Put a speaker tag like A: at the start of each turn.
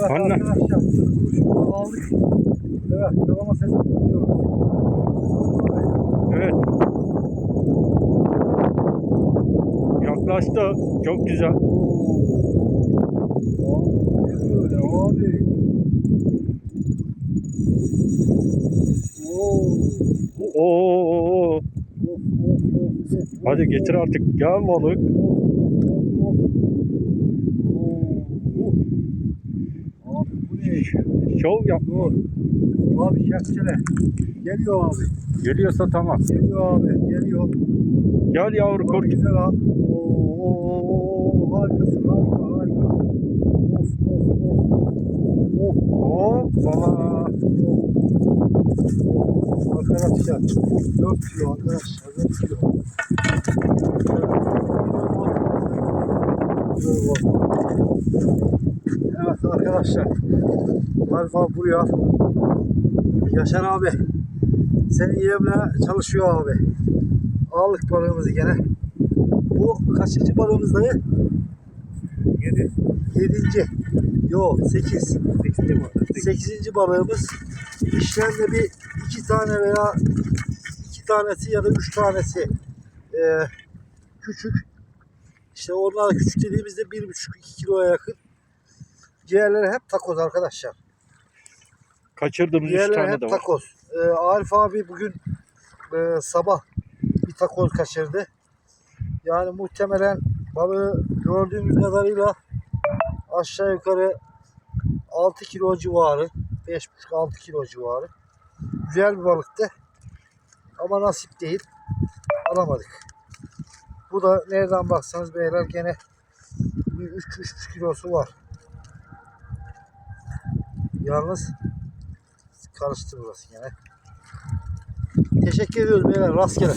A: Evet
B: Anne.
A: arkadaşlar. Kuruşumuzu aldık. Evet. Kalama sesini dinliyoruz.
B: Evet. Yaklaştı. Çok güzel.
A: Abi ne böyle abi? Oo.
B: Oo. Hadi getir artık. Gel balık.
A: Abi bu ne?
B: Şov yap.
A: Dur. Abi kepçele. Geliyor abi.
B: Geliyorsa tamam.
A: Geliyor abi. Geliyor.
B: Gel yavru kork.
A: güzel abi. Oo, oo, oo, harikasın. Harika harika. Of of of. Of.
B: Hoppala.
A: Of. Arkadaşlar 4 kilo arkadaşlar 4 kilo. Evet arkadaşlar galiba buraya Yaşar abi senin yemle çalışıyor abi. Aldık balığımızı gene. Bu kaçıncı balığımız dayı? 7. 7. Yo 8. 8. mi? 8. balığımız. İşlerinde bir iki tane veya iki tanesi ya da üç tanesi eee, küçük. İşte onlar küçük dediğimizde bir buçuk iki kiloya yakın. Diğerleri hep takoz arkadaşlar.
B: Kaçırdığımız üç
A: Diğerleri
B: tane
A: hep
B: de var.
A: takoz. Ee, Arif abi bugün e, sabah bir takoz kaçırdı. Yani muhtemelen balığı gördüğümüz kadarıyla aşağı yukarı 6 kilo civarı. 5,5-6 kilo civarı. Güzel bir balıktı. Ama nasip değil. Alamadık. Bu da nereden baksanız beyler gene bir 3-3,5 kilosu var. Yalnız karıştı burası gene. Teşekkür ediyoruz beyler rastgele.